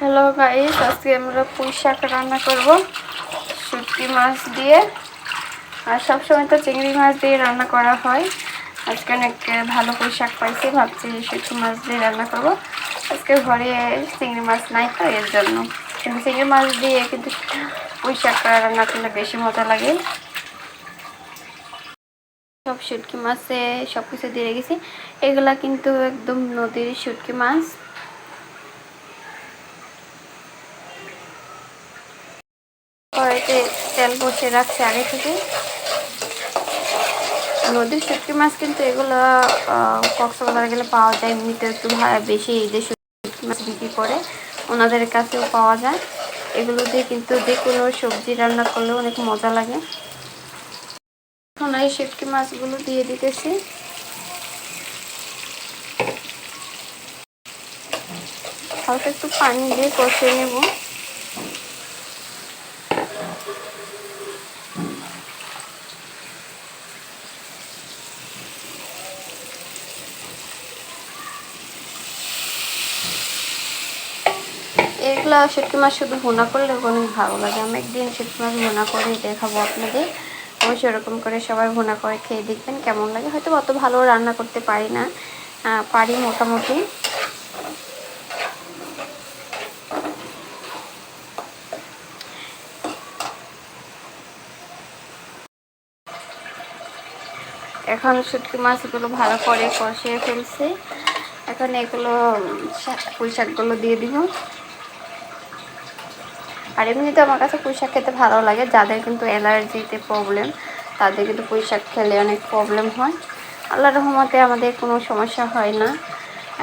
Hello guys আজকে আমরা পুঁই শাক রান্না করব, শুটকি মাছ দিয়ে। আর সবসময় তো চিংড়ি মাছ দিয়ে রান্না করা হয়। আজকে অনেক ভালো পুঁই শাক পাইছি, ভাবছি শুটকি মাছ দিয়ে রান্না করব। আজকে ঘরে চিংড়ি মাছ নাই তো, এর জন্য। কিন্তু চিংড়ি মাছ দিয়ে কিন্তু পুঁই শাক রান্না করলে বেশি মজা লাগে। সব শুটকি মাছে সব কিছু দিয়ে রেখেছি। এগুলা কিন্তু একদম নদীর শুটকি মাছ। কড়াইতে তেল বসে রাখছি আগে থেকে। নদীর শুটকি মাছ কিন্তু এগুলো কক্সবাজার গেলে পাওয়া যায়। এমনিতে একটু বেশি এই যে শুটকি মাছ বিক্রি করে, ওনাদের কাছেও পাওয়া যায়। এগুলো দিয়ে কিন্তু যে কোনো সবজি রান্না করলে অনেক মজা লাগে। এখন এই শুটকি মাছগুলো দিয়ে দিতেছি। হালকা একটু পানি দিয়ে কষিয়ে নেব। এগুলা শুটকি মাছ শুধু ভুনা করলে অনেক ভালো লাগে। আমি একদিন শুটকি মাছ ভুনা করে দেখাবো আপনাদের। অবশ্যই সেরকম করে সবাই ভুনা করে খেয়ে দেখবেন কেমন লাগে। হয়তো অত ভালো রান্না করতে পারি না। পারি মোটামুটি। এখন শুটকি মাছগুলো ভালো করে কষিয়ে ফেলছে। এখন এগুলো পুঁই শাকগুলো দিয়ে দিব। আর এমনিতে আমার কাছে পুঁই শাক খেতে ভালো লাগে, যাদের কিন্তু অ্যালার্জিতে প্রবলেম তাদের কিন্তু পুঁই শাক খেলে অনেক প্রবলেম হয়। আল্লাহ রহমতে আমাদের কোনো সমস্যা হয় না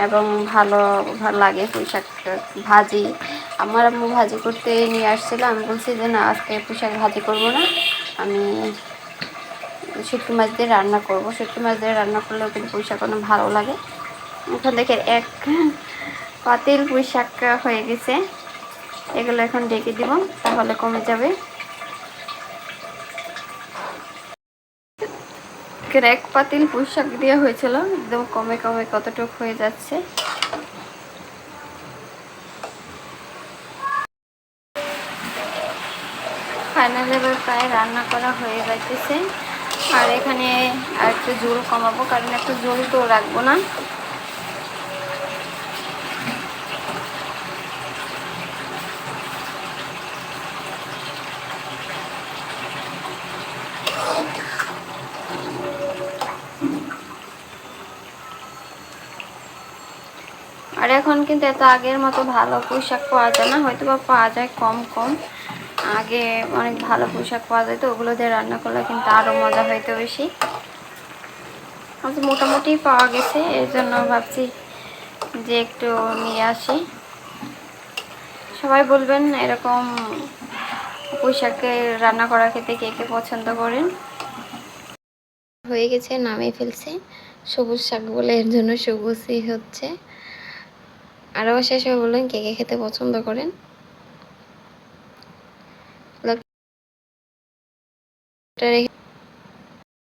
এবং ভালো ভালো লাগে পুঁই শাক ভাজি। আমার আম্মু ভাজি করতে নিয়ে আসছিল, আমি বলছি যে, না, আজকে পুঁই শাক ভাজি করব না। আমি শুটকি মাছ দিয়ে রান্না করব। শুটকি মাছ দিয়ে রান্না করলেও কিন্তু পুঁই শাক অনেক ভালো লাগে। এখন দেখে এক পাতিল পুঁই শাক হয়ে গেছে। এগুলো এখন ডেকে দিব, তাহলে কমে যাবে। এক পাতিল পুঁই শাক দেওয়া হয়েছিল, একদম কমে কমে কতটুক হয়ে যাচ্ছে। ফাইনাল এবার প্রায় রান্না করা হয়ে যাইতেছে। আর এখানে আর একটু জোল কমাবো, কারণ একটু জোল তো রাখব না। আর এখন কিন্তু এত আগের মতো ভালো পোশাক পাওয়া যায় না, হয়তো বা পাওয়া যায় কম কম। আগে অনেক ভালো পোশাক পাওয়া যায় তো ওগুলো দিয়ে রান্না করলে কিন্তু আরও মজা হইতো বেশি। আজ মোটামুটি পাওয়া গেছে এর জন্য ভাবছি যে একটু নিয়ে আসি। সবাই বলবেন এরকম পোশাকে রান্না করা খেতে কে কে পছন্দ করেন? হয়ে গেছে নামে ফেলছে। সবুজ শাক বলে এর জন্য সবুজই হচ্ছে। আর আবার শেষে বললেন কে কে খেতে পছন্দ করেন?